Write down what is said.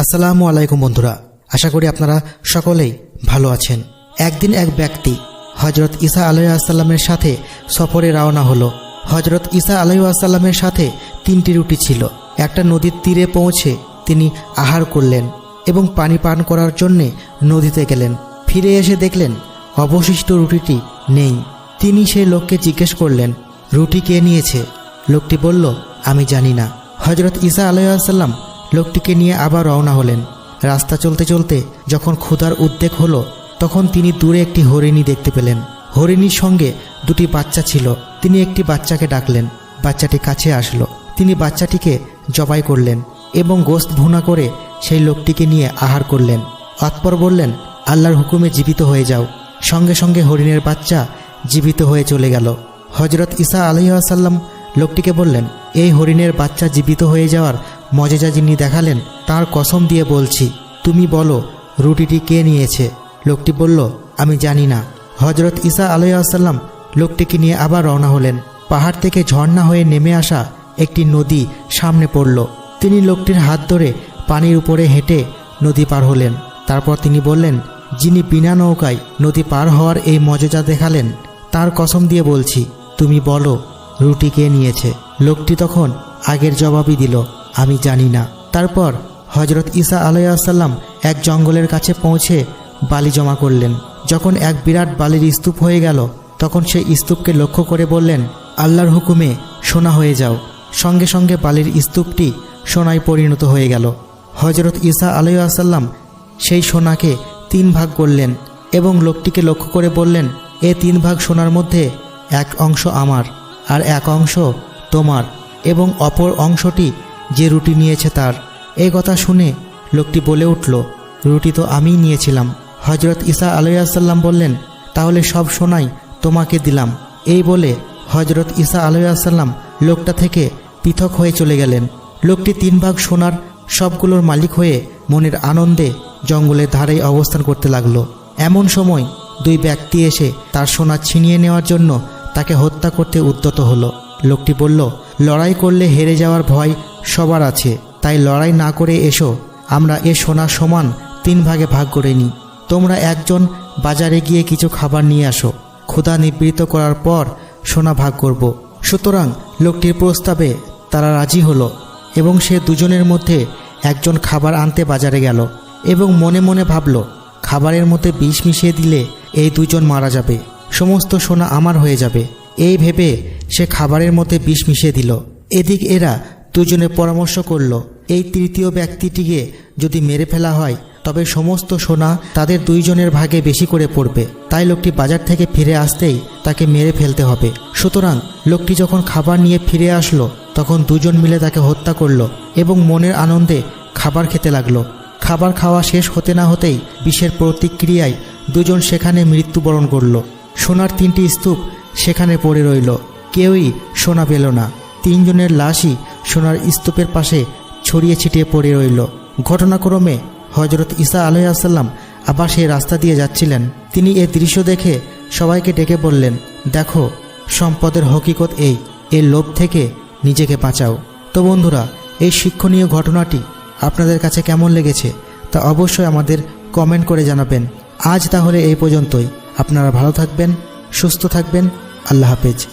আসসালামু আলাইকুম বন্ধুরা, আশা করি আপনারা সকলেই ভালো আছেন। একদিন এক ব্যক্তি হজরত ঈসা আলাইসাল্লামের সাথে সফরে রওনা হলো। হজরত ঈসা আলাইসাল্লামের সাথে তিনটি রুটি ছিল। একটা নদীর তীরে পৌঁছে তিনি আহার করলেন এবং পানি পান করার জন্যে নদীতে গেলেন। ফিরে এসে দেখলেন অবশিষ্ট রুটিটি নেই। তিনি সেই লোককে জিজ্ঞেস করলেন, রুটি কে নিয়েছে? লোকটি বলল, আমি জানি না। হজরত ঈসা আলাইসাল্লাম লোকটিকে নিয়ে আবার রওনা হলেন। রাস্তা চলতে চলতে যখন ক্ষুধার উদ্বেগ হলো, তখন তিনি দূরে একটি হরিণী দেখতে পেলেন। হরিণীর সঙ্গে দুটি বাচ্চা ছিল। তিনি একটি বাচ্চাকে ডাকলেন। বাচ্চাটি কাছে আসলো। তিনি বাচ্চাটিকে জবাই করলেন এবং গোস্ত ভুনা করে সেই লোকটিকে নিয়ে আহার করলেন। অতপর বললেন, আল্লাহর হুকুমে জীবিত হয়ে যাও। সঙ্গে সঙ্গে হরিণের বাচ্চা জীবিত হয়ে চলে গেল। হজরত ঈসা আলহিহাসাল্লাম লোকটিকে বললেন, এই হরিণের বাচ্চা জীবিত হয়ে যাওয়ার মজেজা যিনি দেখালেন, তার কসম দিয়ে বলছি, তুমি বলো, রুটিটি কে নিয়েছে? লোকটি বলল, আমি জানি না। হজরত ঈসা আলহিহাসাল্লাম লোকটিকে নিয়ে আবার রওনা হলেন। পাহাড় থেকে ঝর্ণা হয়ে নেমে আসা একটি নদী সামনে পড়ল। তিনি লোকটির হাত ধরে পানির উপরে হেঁটে নদী পার হলেন। তারপর তিনি বললেন, যিনি বিনা নৌকায় নদী পার হওয়ার এই মজেজা দেখালেন, তার কসম দিয়ে বলছি, তুমি বলো, রুটি কে নিয়েছে? লোকটি তখন আগের জবাবই দিল আমি জানি না। তারপর হজরত ঈসা আলাইসাল্লাম এক জঙ্গলের কাছে পৌঁছে বালি জমা করলেন। যখন এক বিরাট বালির স্তূপ হয়ে গেল, তখন সেই স্তূপকে লক্ষ্য করে বললেন, আল্লাহর হুকুমে সোনা হয়ে যাও। সঙ্গে সঙ্গে বালির স্তূপটি সোনায় পরিণত হয়ে গেল। হজরত ঈসা আলাইসাল্লাম সেই সোনাকে তিন ভাগ করলেন এবং লোকটিকে লক্ষ্য করে বললেন, এ তিন ভাগ সোনার মধ্যে এক অংশ আমার আর এক অংশ তোমার এবং অপর অংশটি যে রুটি নিয়েছে তার। এই কথা শুনে লোকটি বলে উঠল, রুটি তো আমিই নিয়েছিলাম। হজরত ঈসা আলাইসাল্লাম বললেন, তাহলে সব সোনাই তোমাকে দিলাম। এই বলে হজরত ঈসা আলাইসাল্লাম লোকটা থেকে পৃথক হয়ে চলে গেলেন। লোকটি তিন ভাগ সোনার সবগুলোর মালিক হয়ে মনের আনন্দে জঙ্গলের ধারেই অবস্থান করতে লাগল। এমন সময় দুই ব্যক্তি এসে তার সোনা ছিনিয়ে নেওয়ার জন্য তাকে হত্যা করতে উদ্যত হলো। লোকটি বলল, লড়াই করলে হেরে যাওয়ার ভয় সবার আছে, তাই লড়াই না করে এসো। আমরা এ সোনা সমান তিন ভাগে ভাগ করে নিই। তোমরা একজন বাজারে গিয়ে কিছু খাবার নিয়ে আসো। ক্ষুধা নিবৃত্ত করার পর সোনা ভাগ করব। সুতরাং লোকটির প্রস্তাবে তারা রাজি হলো এবং সে দুজনের মধ্যে একজন খাবার আনতে বাজারে গেল এবং মনে মনে ভাবল, খাবারের মধ্যে বিষ মিশিয়ে দিলে এই দুজন মারা যাবে। সমস্ত সোনা আমার হয়ে যাবে। এই ভেবে সে খাবারের মধ্যে বিষ মিশিয়ে দিল। এদিক এরা দুজনে পরামর্শ করল, এই তৃতীয় ব্যক্তিটিকে যদি মেরে ফেলা হয়, তবে সমস্ত সোনা তাদের দুইজনের ভাগে বেশি করে পড়বে। তাই লোকটি বাজার থেকে ফিরে আসতেই তাকে মেরে ফেলতে হবে। সুতরাং লোকটি যখন খাবার নিয়ে ফিরে আসলো, তখন দুজন মিলে তাকে হত্যা করল এবং মনের আনন্দে খাবার খেতে লাগল। খাবার খাওয়া শেষ হতে না হতেই বিষের প্রতিক্রিয়ায় দুজন সেখানে মৃত্যুবরণ করল। সোনার তিনটি স্তূপ সেখানে পড়ে রইল। কেউই সোনা পেল না। তিনজনের লাশই সোনার স্তূপের পাশে ছড়িয়ে ছিটিয়ে পড়ে রইল। ঘটনাক্রমে হজরত ঈসা আলহাসাল্লাম আবার সেই রাস্তা দিয়ে যাচ্ছিলেন। তিনি এ দৃশ্য দেখে সবাইকে ডেকে বললেন, দেখো, সম্পদের হকিকত এই, এর লোভ থেকে নিজেকে বাঁচাও। তো বন্ধুরা, এই শিক্ষণীয় ঘটনাটি আপনাদের কাছে কেমন লেগেছে তা অবশ্যই আমাদের কমেন্ট করে জানাবেন। আজ তাহলে এই পর্যন্তই। আপনারা ভালো থাকবেন, সুস্থ থাকবেন। আল্লাহ হাফেজ।